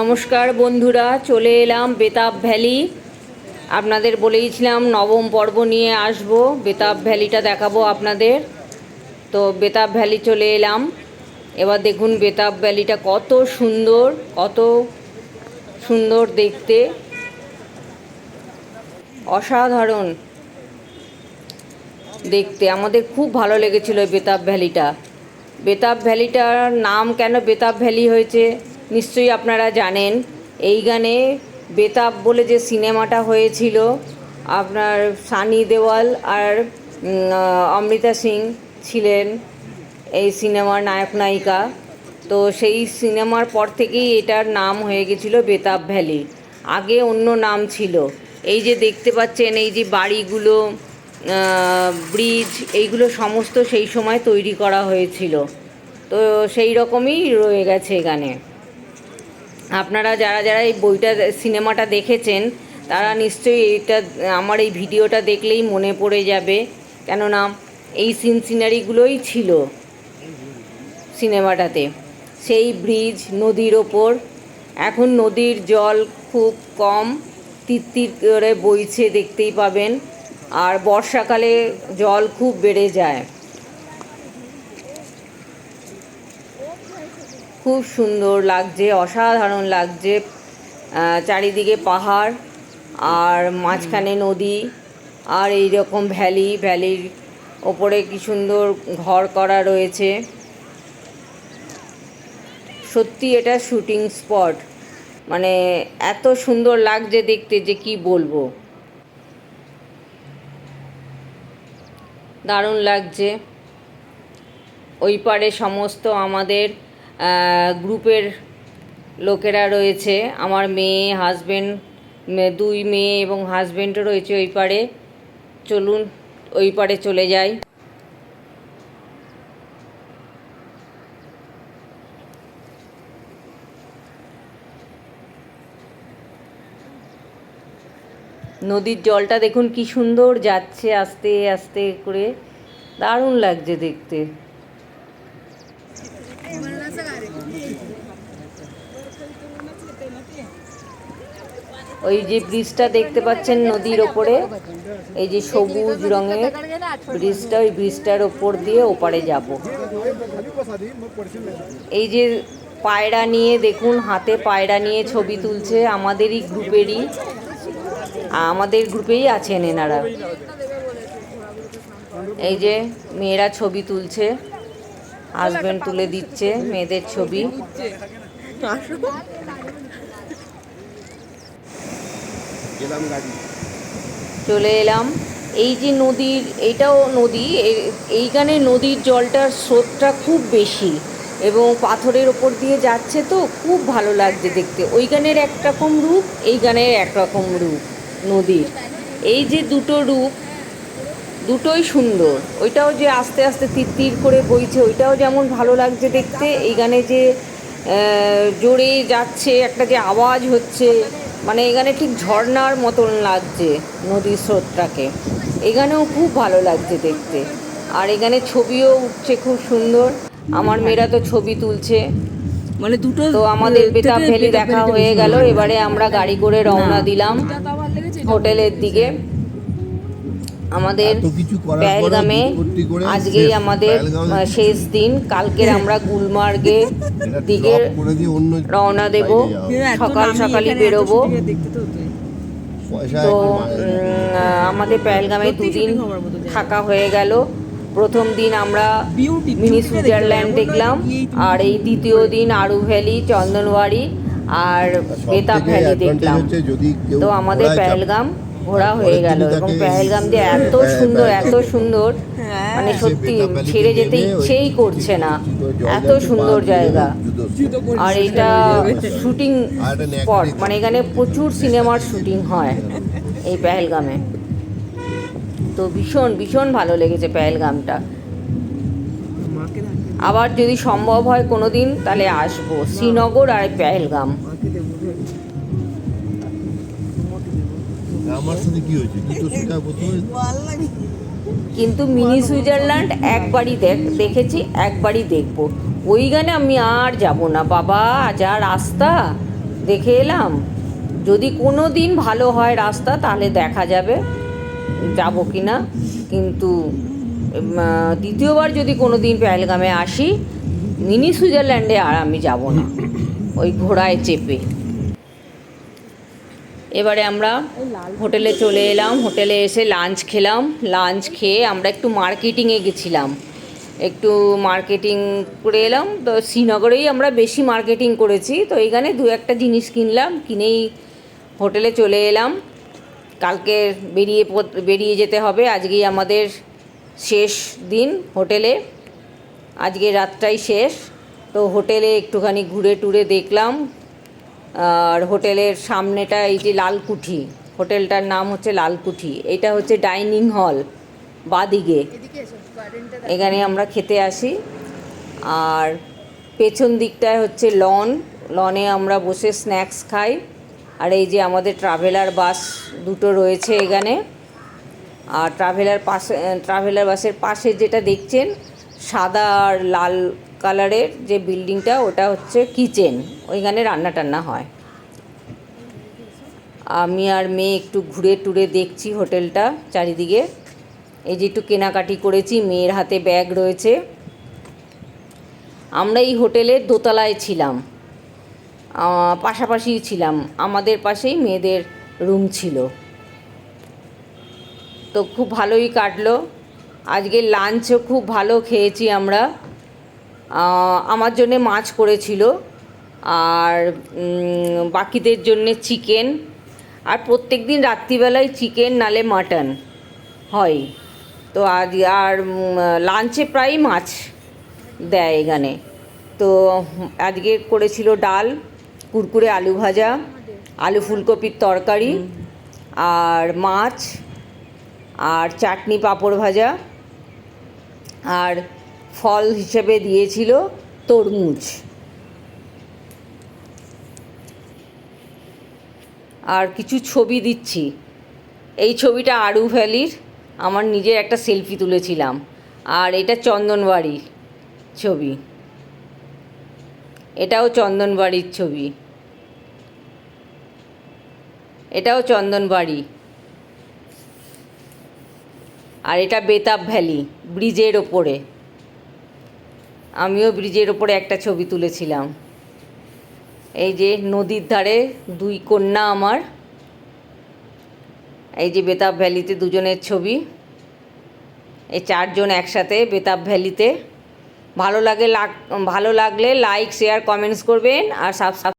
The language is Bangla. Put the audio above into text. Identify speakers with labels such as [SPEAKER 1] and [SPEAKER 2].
[SPEAKER 1] নমস্কার বন্ধুরা, চলে এলাম বেতাব ভ্যালি। আপনাদের বলেইছিলাম নবম পর্ব নিয়ে আসব, বেতাব ভ্যালিটা দেখাবো আপনাদের। তো বেতাব ভ্যালি চলে এলাম। এবার দেখুন বেতাব ভ্যালিটা কত সুন্দর কত সুন্দর দেখতে। অসাধারণ দেখতে, আমাদের খুব ভালো লেগেছিল বেতাব ভ্যালিটা। বেতাব ভ্যালিটার নাম কেন বেতাব ভ্যালি হয়েছে? নিশ্চয়ই আপনারা জানেন, এই গানে বেতাব বলে যে সিনেমাটা হয়েছিল, আপনার সানি দেওয়াল আর অমৃতা সিং ছিলেন এই সিনেমার নায়ক নায়িকা। তো সেই সিনেমার পর থেকেই এটার নাম হয়ে গেছিল বেতাব ভ্যালি। আগে অন্য নাম ছিল। এই যে দেখতে পাচ্ছেন, এই যে বাড়িগুলো ব্রিজ, এইগুলো সমস্ত সেই সময় তৈরি করা হয়েছিল। তো সেই রকমই রয়ে গেছে এখানে আপনারা যারা যারা এই বইটা সিনেমাটা দেখেছেন, তারা নিশ্চয়ই এইটা, আমার এই ভিডিওটা দেখলেই মনে পড়ে যাবে। কেননা এই সিন সিনারিগুলোই ছিল সিনেমাটাতে। সেই ব্রিজ নদীর ওপর। এখন নদীর জল খুব কম, তিত্তির করে বইছে দেখতেই পাবেন। আর বর্ষাকালে জল খুব বেড়ে যায়। খুব সুন্দর লাগছে অসাধারণ লাগছে। চারিদিকে পাহাড় আর মাঝখানে নদী আর এই রকম ভ্যালি ভ্যালির ওপরে কি সুন্দর ঘর করা রয়েছে। সত্যি এটা শুটিং স্পট মানে এত সুন্দর লাগছে দেখতে যে কি বলব। দারুণ লাগছে। ওই পারে সমস্ত আমাদের গ্রুপের লোকেরা রয়েছে। আমার মেয়ে হাজবেন্ড দুই মেয়ে এবং হাজবেন্ডও রয়েছে ওই পারে। চলুন ওই পারে চলে যাই। নদীর জলটা দেখুন কি সুন্দর যাচ্ছে আস্তে আস্তে করে। দারুণ লাগছে দেখতে। ওই যে ব্রিজটা দেখতে পাচ্ছেন নদীর ওপরে, এই যে সবুজ রঙের ব্রিজটা, ওই ব্রিজটার ওপর দিয়ে ওপারে যাব। এই যে পায়রা নিয়ে, দেখুন, হাতে পায়রা নিয়ে ছবি তুলছে আমাদেরই গ্রুপেরই, আমাদের গ্রুপেই আছেন এনারা। এই যে মেয়েরা ছবি তুলছে হাজবেন্ড তুলে দিচ্ছে মেয়েদের ছবি
[SPEAKER 2] গেলাম গাড়ি
[SPEAKER 1] চলে এলাম। এই যে নদীর, এটাও নদী এইখানে নদীর জলটার স্রোতটা খুব বেশি এবং পাথরের ওপর দিয়ে যাচ্ছে তো, খুব ভালো লাগছে দেখতে। ওই গানের একরকম রূপ এই গানের একরকম রূপ নদীর। এই যে দুটো রূপ, দুটোই সুন্দর। ওইটাও যে আস্তে আস্তে তির করে বইছে, ওইটাও যেমন ভালো লাগছে দেখতে। এই গানে যে জোরে যাচ্ছে, একটা যে আওয়াজ হচ্ছে মানে এখানে ঠিক ঝর্নার মতন লাগছে নদীর স্রোতটাকে। এখানেও খুব ভালো লাগছে দেখতে। আর এখানে ছবিও উঠছে খুব সুন্দর। আমার মেয়েরা তো ছবি তুলছে।
[SPEAKER 3] মানে দুটো
[SPEAKER 1] তো আমাদের বেতাব ভ্যালি দেখা হয়ে গেল। এবারে আমরা গাড়ি করে রওনা দিলাম হোটেলের দিকে। আমাদের
[SPEAKER 2] বিপত্তি
[SPEAKER 1] আজকেই আমাদের শেষ দিন। কালকের আমরা
[SPEAKER 2] গুলমার্গে
[SPEAKER 1] দিকে রওনা দেব। সকাল সকালই বেরোবো।
[SPEAKER 3] তো
[SPEAKER 1] আমাদের পেহেলগামে দুদিন। থাকা হয়ে গেল। প্রথম দিন আমরা মিনি সুইজারল্যান্ড দেখলাম। আর এই দ্বিতীয় দিন আরু ভ্যালি চন্দনওয়ারি আর বেতাব ভ্যালি দেখলাম। তো আমাদের পেহেলগাম ঘোরা হয়ে গেল এবং পেহেলগাম যে এত
[SPEAKER 2] হ্যাঁ,
[SPEAKER 1] সুন্দর
[SPEAKER 2] হ্যাঁ,
[SPEAKER 1] এত সুন্দর
[SPEAKER 3] হ্যাঁ,
[SPEAKER 1] মানে সত্যি ছেড়ে যেতে ইচ্ছেই করছে না। এত সুন্দর জায়গা। আর এটা। শুটিং স্পট মানে এখানে প্রচুর সিনেমার শুটিং হয় এই পেহেলগামে। তো ভীষণ ভীষণ ভালো লেগেছে পেহেলগামটা। আবার যদি সম্ভব হয় কোনো দিন তাহলে আসব। শ্রীনগর আর পেহেলগাম।
[SPEAKER 2] আমার সাথে কি হয়েছে? শেখা প্রথমে?
[SPEAKER 1] কিন্তু মিনি সুইজারল্যান্ড একবারই দেখ, দেখেছি, একবারই দেখব। ওই গানে আমি আর যাব না, বাবা যা রাস্তা? দেখে এলাম। যদি কোনো দিন ভালো হয় রাস্তা, তাহলে দেখা যাবে। যাব কি না? কিন্তু দ্বিতীয়বার যদি কোনো দিন পেহেলগামে আসি, মিনি সুইজারল্যান্ডে আর আমি যাব না। ওই ঘোড়ায় চেপে। এবারে আমরা হোটেলে চলে এলাম, হোটেলে এসে লাঞ্চ খেলাম। লাঞ্চ খেয়ে আমরা একটু মার্কেটিংয়ে গেছিলাম। একটু মার্কেটিং করে এলাম। তো শ্রীনগরেই আমরা বেশি মার্কেটিং করেছি। তো এইখানে দু একটা জিনিস কিনলাম, কিনেই হোটেলে চলে এলাম। কালকে বেরিয়ে বেরিয়ে যেতে হবে। আজকেই আমাদের শেষ দিন হোটেলে। আজকে রাতটাই শেষ। তো হোটেলে একটুখানি ঘুরে টুরে দেখলাম। আর হোটেলের সামনেটা এই যে লালকুঠি হোটেলটার নাম হচ্ছে লালকুঠি এটা হচ্ছে ডাইনিং হল বাদিকে। এখানে আমরা খেতে আসি। আর পেছন দিকটায় হচ্ছে লন লনে আমরা বসে স্ন্যাক্স খাই। আর এই যে আমাদের ট্রাভেলার বাস দুটো রয়েছে এখানে। আর ট্রাভেলার পাশে ট্রাভেলার বাসের পাশে যেটা দেখছেন সাদা আর লাল কালারের যে বিল্ডিংটা, ওটা হচ্ছে কিচেন। ওইখানে রান্না টান্না হয়। আমি আর মেয়ে একটু ঘুরে টুরে দেখছি হোটেলটা চারিদিকে। এই যে একটু কেনাকাটি করেছি, মেয়ের হাতে ব্যাগ রয়েছে। আমরা এই হোটেলের দোতলায় ছিলাম। পাশাপাশি ছিলাম। আমাদের পাশেই মেয়েদের রুম ছিল। তো খুব ভালোই কাটলো। আজকে লাঞ্চও খুব ভালো খেয়েছি আমরা। আমার জন্যে মাছ করেছিল আর বাকিদের জন্যে চিকেন। আর প্রত্যেক দিন রাত্রিবেলায় চিকেন, নালে মাটন হয়। তো আজ, আর লাঞ্চে প্রায় মাছ দেয় এখানে। তো, আজকে করেছিল ডাল, কুরকুরে আলু ভাজা, আলু ফুলকপির তরকারি আর মাছ আর চাটনি পাঁপড় ভাজা। আর ফল হিসেবে দিয়েছিল তরমুজ। আর কিছু ছবি দিচ্ছি। এই ছবিটা আরু ভ্যালির। আমার নিজের একটা সেলফি তুলেছিলাম। আর এটা চন্দনবাড়ির ছবি। এটাও চন্দনবাড়ির ছবি। এটাও চন্দনবাড়ি। আর এটা বেতাব ভ্যালি, ব্রিজের ওপরে। আমিও ব্রিজের ওপরে একটা ছবি তুলেছিলাম। এই যে নদীর ধারে দুই কন্যা আমার। এই যে বেতাব ভ্যালিতে দুজনের ছবি। এই চারজন একসাথে বেতাব ভ্যালিতে। ভালো লাগে লাগ ভালো লাগলে লাইক শেয়ার কমেন্টস করবেন আর সাবস্ক্রাইব